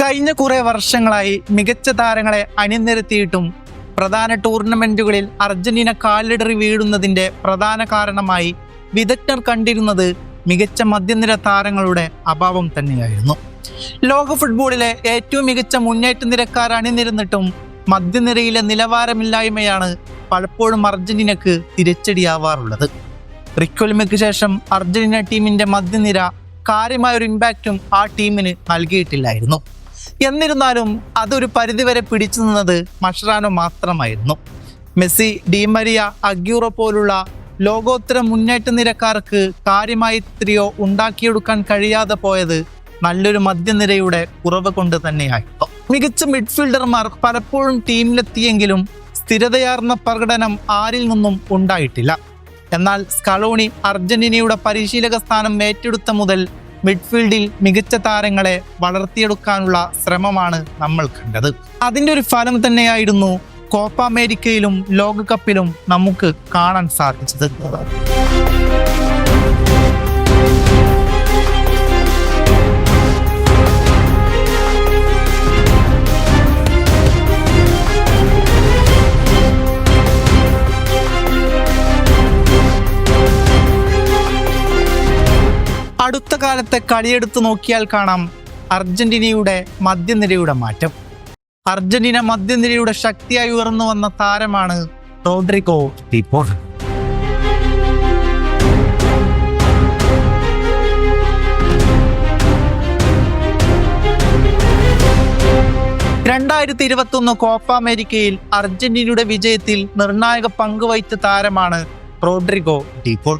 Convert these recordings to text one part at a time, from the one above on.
കഴിഞ്ഞ കുറെ വർഷങ്ങളായി മികച്ച താരങ്ങളെ അണിനിരത്തിയിട്ടും പ്രധാന ടൂർണമെന്റുകളിൽ അർജന്റീന കാലിടറി വീഴുന്നതിന്റെ പ്രധാന കാരണമായി വിദഗ്ധർ കണ്ടിരുന്നത് മികച്ച മധ്യനിര താരങ്ങളുടെ അഭാവം തന്നെയായിരുന്നു. ലോക ഫുട്ബോളിലെ ഏറ്റവും മികച്ച മുന്നേറ്റ നിരക്കാർ അണിനിരന്നിട്ടും മധ്യനിരയിലെ നിലവാരമില്ലായ്മയാണ് പലപ്പോഴും അർജന്റീനക്ക് തിരിച്ചടിയാവാറുള്ളത്. റിക്വൽമയ്ക്ക് ശേഷം അർജന്റീന ടീമിന്റെ മധ്യനിര കാര്യമായ ഒരു ഇമ്പാക്റ്റും ആ ടീമിന് നൽകിയിട്ടില്ലായിരുന്നു. എന്നിരുന്നാലും അതൊരു പരിധിവരെ പിടിച്ചു നിന്നത് മഷറാനോ മാത്രമായിരുന്നു. മെസ്സി ഡിമരിയ അഗ്യൂറോ പോലുള്ള ലോകോത്തര മുന്നേറ്റ നിരക്കാർക്ക് കാര്യമായി ഇത്രയോ ഉണ്ടാക്കിയെടുക്കാൻ കഴിയാതെ പോയത് നല്ലൊരു മധ്യനിരയുടെ കുറവ് കൊണ്ട് തന്നെയായിരുന്നു. മികച്ച മിഡ്ഫീൽഡർമാർ പലപ്പോഴും ടീമിലെത്തിയെങ്കിലും സ്ഥിരതയാർന്ന പ്രകടനം ആരിൽ നിന്നും ഉണ്ടായിട്ടില്ല. എന്നാൽ സ്കളോണി അർജന്റീനയുടെ പരിശീലക സ്ഥാനം ഏറ്റെടുത്ത മുതൽ മിഡ്ഫീൽഡിൽ മികച്ച താരങ്ങളെ വളർത്തിയെടുക്കാനുള്ള ശ്രമമാണ് നമ്മൾ കണ്ടത്. അതിന്റെ ഒരു ഫലം തന്നെയായിരുന്നു കോപ്പ അമേരിക്കയിലും ലോകകപ്പിലും നമുക്ക് കാണാൻ സാധിച്ചത്. അടുത്ത കാലത്തെ കളിയെടുത്ത് നോക്കിയാൽ കാണാം അർജന്റീനയുടെ മധ്യനിരയുടെ മാറ്റം. അർജന്റീന മധ്യനിരയുടെ ശക്തിയായി ഉയർന്നു വന്ന താരമാണ് റോഡ്രിഗോ ഡിപ്പോൾ രണ്ടായിരത്തി ഇരുപത്തി ഒന്ന് കോപ്പ അമേരിക്കയിൽ അർജന്റീനയുടെ വിജയത്തിൽ നിർണായക പങ്കുവഹിച്ച താരമാണ് റോഡ്രിഗോ ഡിപ്പോൾ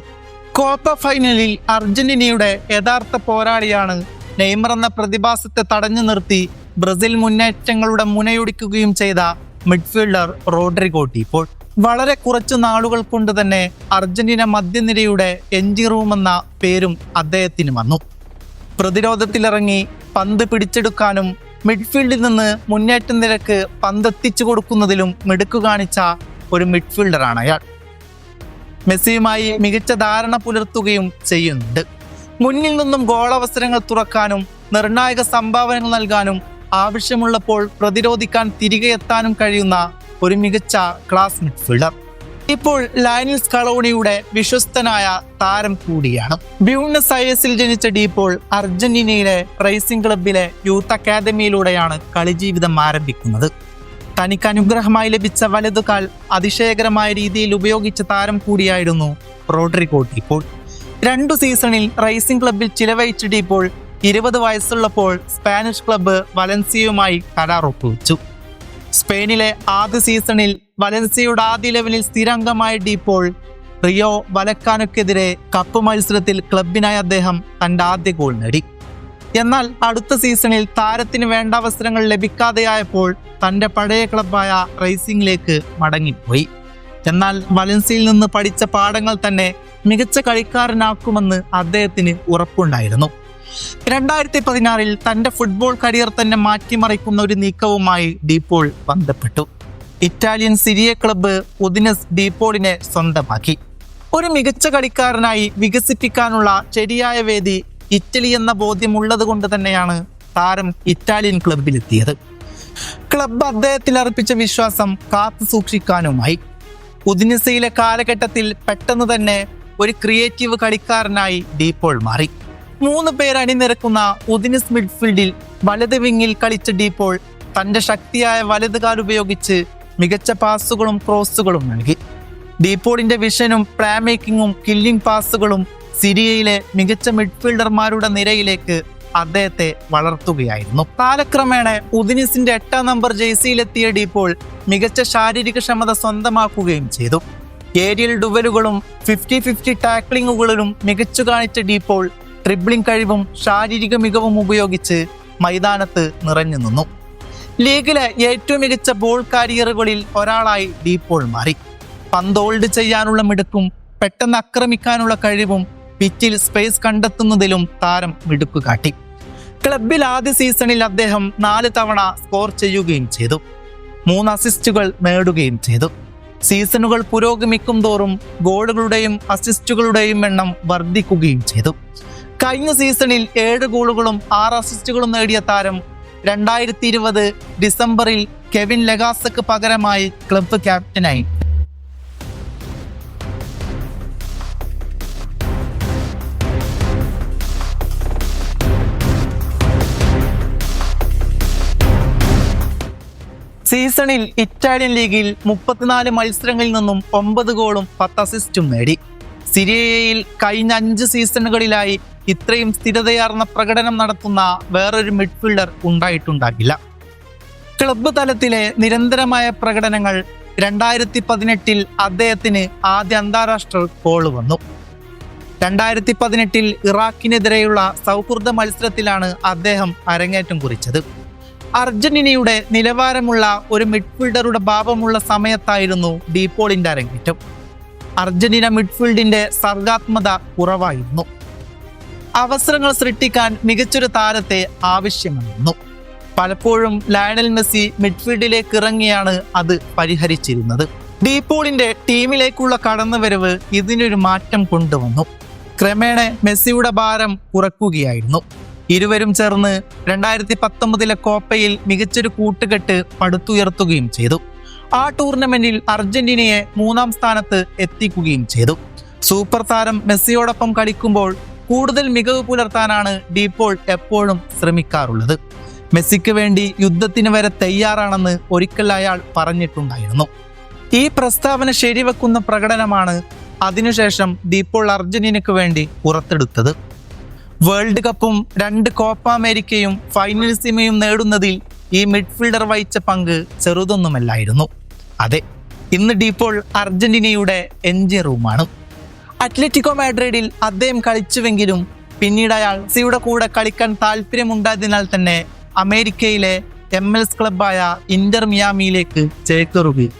കോപ്പ ഫൈനലിൽ അർജന്റീനയുടെ യഥാർത്ഥ പോരാളിയാണ് നെയ്മർ എന്ന പ്രതിഭാസത്തെ തടഞ്ഞു നിർത്തി ബ്രസീൽ മുന്നേറ്റങ്ങളുടെ മുനയൊടിക്കുകയും ചെയ്ത മിഡ്ഫീൽഡർ റോഡ്രിഗോട്ടി. ഇപ്പോൾ വളരെ കുറച്ചു നാളുകൾ കൊണ്ട് തന്നെ അർജന്റീന മധ്യനിരയുടെ എഞ്ചി റൂം എന്ന പേരും അദ്ദേഹത്തിന് വന്നു. പ്രതിരോധത്തിലിറങ്ങി പന്ത് പിടിച്ചെടുക്കാനും മിഡ്ഫീൽഡിൽ നിന്ന് മുന്നേറ്റ നിരക്ക് പന്തെത്തിച്ചു കൊടുക്കുന്നതിലും മിടുക്കു കാണിച്ച ഒരു മിഡ്ഫീൽഡറാണ് അയാൾ. മെസ്സിയുമായി മികച്ച ധാരണ പുലർത്തുകയും ചെയ്യുന്നുണ്ട്. മുന്നിൽ നിന്നും ഗോളവസരങ്ങൾ തുറക്കാനും നിർണായക സംഭാവനകൾ നൽകാനും ആവശ്യമുള്ളപ്പോൾ പ്രതിരോധിക്കാൻ തിരികെ എത്താനും കഴിയുന്ന ഒരു മികച്ച ക്ലാസ് മിഡ്ഫീൽഡർ. ഇപ്പോൾ ലയനിൽ സ്കളോണിയുടെ വിശ്വസ്തനായ താരം കൂടിയാണ്. ബ്യൂണസ് ഐഎസിൽ ജനിച്ച ഡീപ്പോൾ അർജന്റീനയിലെ റേസിംഗ് ക്ലബിലെ യൂത്ത് അക്കാദമിയിലൂടെയാണ് കളിജീവിതം ആരംഭിക്കുന്നത്. തനിക്ക് അനുഗ്രഹമായി ലഭിച്ച വലതുകാൽ അതിശയകരമായ രീതിയിൽ ഉപയോഗിച്ച താരം കൂടിയായിരുന്നു റോഡ്രിഗോ ഇപ്പോൾ രണ്ടു സീസണിൽ റേസിംഗ് ക്ലബിൽ ചിലവഴിച്ച ഡീപ്പോൾ ഇരുപത് വയസ്സുള്ളപ്പോൾ സ്പാനിഷ് ക്ലബ്ബ് വലൻസിയുമായി കരാർ ഒപ്പുവെച്ചു സ്പെയിനിലെ ആദ്യ സീസണിൽ വലൻസിയുടെ ആദ്യ ലെവലിൽ സ്ഥിരാംഗമായ ഡീപ്പോൾ റിയോ വലക്കാനൊക്കെതിരെ കപ്പ് മത്സരത്തിൽ ക്ലബിനായി അദ്ദേഹം തന്റെ ആദ്യ ഗോൾ നേടി. എന്നാൽ അടുത്ത സീസണിൽ താരത്തിന് വേണ്ട അവസരങ്ങൾ ലഭിക്കാതെയായപ്പോൾ തന്റെ പഴയ ക്ലബായ റേസിംഗിലേക്ക് മടങ്ങിപ്പോയി. എന്നാൽ വലൻസിയിൽ നിന്ന് പഠിച്ച പാഠങ്ങൾ തന്നെ മികച്ച കളിക്കാരനാക്കുമെന്ന് അദ്ദേഹത്തിന് ഉറപ്പുണ്ടായിരുന്നു. രണ്ടായിരത്തി പതിനാറിൽ തന്റെ ഫുട്ബോൾ കരിയർ തന്നെ മാറ്റിമറിക്കുന്ന ഒരു നീക്കവുമായി ഡീപോൾ ബന്ധപ്പെട്ടു. ഇറ്റാലിയൻ സിരിയ ക്ലബ്ബ് ഉദിനസ് ഡീപോളിനെ സ്വന്തമാക്കി. ഒരു മികച്ച കളിക്കാരനായി വികസിപ്പിക്കാനുള്ള ശരിയായ വേദി ഇറ്റലി എന്ന ബോധ്യമുള്ളത് കൊണ്ട് തന്നെയാണ് താരം ഇറ്റാലിയൻ ക്ലബിലെത്തിയത് ക്ലബ് അദ്ദേഹത്തിൽ അർപ്പിച്ച വിശ്വാസം കാത്തു സൂക്ഷിക്കാനുമായി. ഉദിനിസയിലെ കാലഘട്ടത്തിൽ പെട്ടെന്ന് തന്നെ ഒരു ക്രിയേറ്റീവ് കളിക്കാരനായി ഡീപ്പോൾ മാറി. മൂന്ന് പേർ അണിനിരക്കുന്ന ഉദിനിസ് മിഡ്ഫീൽഡിൽ വലത് വിങ്ങിൽ കളിച്ച ഡീപ്പോൾ തന്റെ ശക്തിയായ വലത് കാൽ ഉപയോഗിച്ച് മികച്ച പാസുകളും ക്രോസുകളും നൽകി. ഡീപ്പോളിന്റെ വിഷനും പ്ലാമേക്കിങ്ങും കില്ലിംഗ് പാസുകളും സിരിയയിലെ മികച്ച മിഡ്ഫീൽഡർമാരുടെ നിരയിലേക്ക് അദ്ദേഹത്തെ വളർത്തുകയായിരുന്നു. കാലക്രമേണ ഉദിനിസിന്റെ എട്ടാം നമ്പർ ജേഴ്സിയിലെത്തിയ ഡിപ്പോൾ മികച്ച ശാരീരിക ക്ഷമത സ്വന്തമാക്കുകയും ചെയ്തു. ഏരിയൽ ഡുവലുകളും ഫിഫ്റ്റി ഫിഫ്റ്റി ടാക്ലിങ്ങുകളിലും മികച്ചു കാണിച്ച ഡീപ്പോൾ ട്രിബ്ലിംഗ് കഴിവും ശാരീരിക മികവും ഉപയോഗിച്ച് മൈതാനത്ത് നിറഞ്ഞു നിന്നു. ലീഗിലെ ഏറ്റവും മികച്ച ബോൾ കാരിയറുകളിൽ ഒരാളായി ഡീപ്പോൾ മാറി. പന്ത് ഹോൾഡ് ചെയ്യാനുള്ള മിടുക്കും പെട്ടെന്ന് ആക്രമിക്കാനുള്ള കഴിവും പിച്ചിൽ സ്പേസ് കണ്ടെത്തുന്നതിലും താരം മിടുക്കു കാട്ടി. ക്ലബിൽ ആദ്യ സീസണിൽ അദ്ദേഹം നാല് തവണ സ്കോർ ചെയ്യുകയും ചെയ്തു. മൂന്ന് അസിസ്റ്റുകൾ നേടുകയും ചെയ്തു. സീസണുകൾ പുരോഗമിക്കും തോറും ഗോളുകളുടെയും അസിസ്റ്റുകളുടെയും എണ്ണം വർദ്ധിക്കുകയും ചെയ്തു. കഴിഞ്ഞ സീസണിൽ ഏഴ് ഗോളുകളും ആറ് അസിസ്റ്റുകളും നേടിയ താരം രണ്ടായിരത്തി ഇരുപത് ഡിസംബറിൽ കെവിൻ ലെഗാസക്ക് പകരമായി ക്ലബ്ബ് ക്യാപ്റ്റനായി സീസണിൽ ഇറ്റാലിയൻ ലീഗിൽ മുപ്പത്തിനാല് മത്സരങ്ങളിൽ നിന്നും ഒമ്പത് ഗോളും പത്ത് അസിസ്റ്റും നേടി. സിരിയയിൽ കഴിഞ്ഞ അഞ്ച് സീസണുകളിലായി ഇത്രയും സ്ഥിരതയാർന്ന പ്രകടനം നടത്തുന്ന വേറൊരു മിഡ്ഫീൽഡർ ഉണ്ടായിട്ടുണ്ടാകില്ല. ക്ലബ്ബ് തലത്തിലെ നിരന്തരമായ പ്രകടനങ്ങൾ രണ്ടായിരത്തി പതിനെട്ടിൽ അദ്ദേഹത്തിന് ആദ്യ അന്താരാഷ്ട്ര ഗോൾ വന്നു. രണ്ടായിരത്തി പതിനെട്ടിൽ ഇറാഖിനെതിരെയുള്ള സൗഹൃദ മത്സരത്തിലാണ് അദ്ദേഹം അരങ്ങേറ്റം കുറിച്ചത്. അർജന്റീനയുടെ നിലവാരമുള്ള ഒരു മിഡ്ഫീൽഡറുടെ ഭാവമുള്ള സമയത്തായിരുന്നു ഡീപോളിന്റെ അരങ്ങേറ്റം. അർജന്റീന മിഡ്ഫീൽഡിന്റെ സർഗാത്മത കുറവായിരുന്നു. അവസരങ്ങൾ സൃഷ്ടിക്കാൻ മികച്ചൊരു താരത്തെ ആവശ്യമായിരുന്നു. പലപ്പോഴും ലയണൽ മെസ്സി മിഡ്ഫീൽഡിലേക്ക് ഇറങ്ങിയാണ് അത് പരിഹരിച്ചിരുന്നത്. ഡീപോളിന്റെ ടീമിലേക്കുള്ള കടന്നുവരവ് ഇതിനൊരു മാറ്റം കൊണ്ടുവന്നു. ക്രമേണ മെസ്സിയുടെ ഭാരം കുറക്കുകയായിരുന്നു. ഇരുവരും ചേർന്ന് രണ്ടായിരത്തി പത്തൊമ്പതിലെ കോപ്പയിൽ മികച്ചൊരു കൂട്ടുകെട്ട് പടുത്തുയർത്തുകയും ചെയ്തു. ആ ടൂർണമെന്റിൽ അർജന്റീനയെ മൂന്നാം സ്ഥാനത്ത് എത്തിക്കുകയും ചെയ്തു. സൂപ്പർ താരം മെസ്സിയോടൊപ്പം കളിക്കുമ്പോൾ കൂടുതൽ മികവ് പുലർത്താനാണ് ഡീപ്പോൾ എപ്പോഴും ശ്രമിക്കാറുള്ളത്. മെസ്സിക്ക് വേണ്ടി യുദ്ധത്തിന് വരെ തയ്യാറാണെന്ന് ഒരിക്കൽ അയാൾ പറഞ്ഞിട്ടുണ്ടായിരുന്നു. ഈ പ്രസ്താവന ശരിവെക്കുന്ന പ്രകടനമാണ് അതിനുശേഷം ഡീപ്പോൾ അർജന്റീനയ്ക്ക് വേണ്ടി പുറത്തെടുത്തത്. വേൾഡ് കപ്പും രണ്ട് കോപ്പ അമേരിക്കയും ഫൈനൽ സിമയും നേടുന്നതിൽ ഈ മിഡ്ഫീൽഡർ വഹിച്ച പങ്ക് ചെറുതൊന്നുമല്ലായിരുന്നു. അതെ ഇന്ന് ഡീപ്പോൾ അർജന്റീനയുടെ എൻജിൻ റൂമാണ്. അത്ലറ്റിക്കോ മാഡ്രിഡിൽ അദ്ദേഹം കളിച്ചുവെങ്കിലും പിന്നീട് അയാൾ സിയുടെ കൂടെ കളിക്കാൻ താല്പര്യമുണ്ടായതിനാൽ തന്നെ അമേരിക്കയിലെ എം എൽ എസ് ക്ലബായ ഇന്റർ മിയാമിയിലേക്ക് ചേക്കേറുകയും.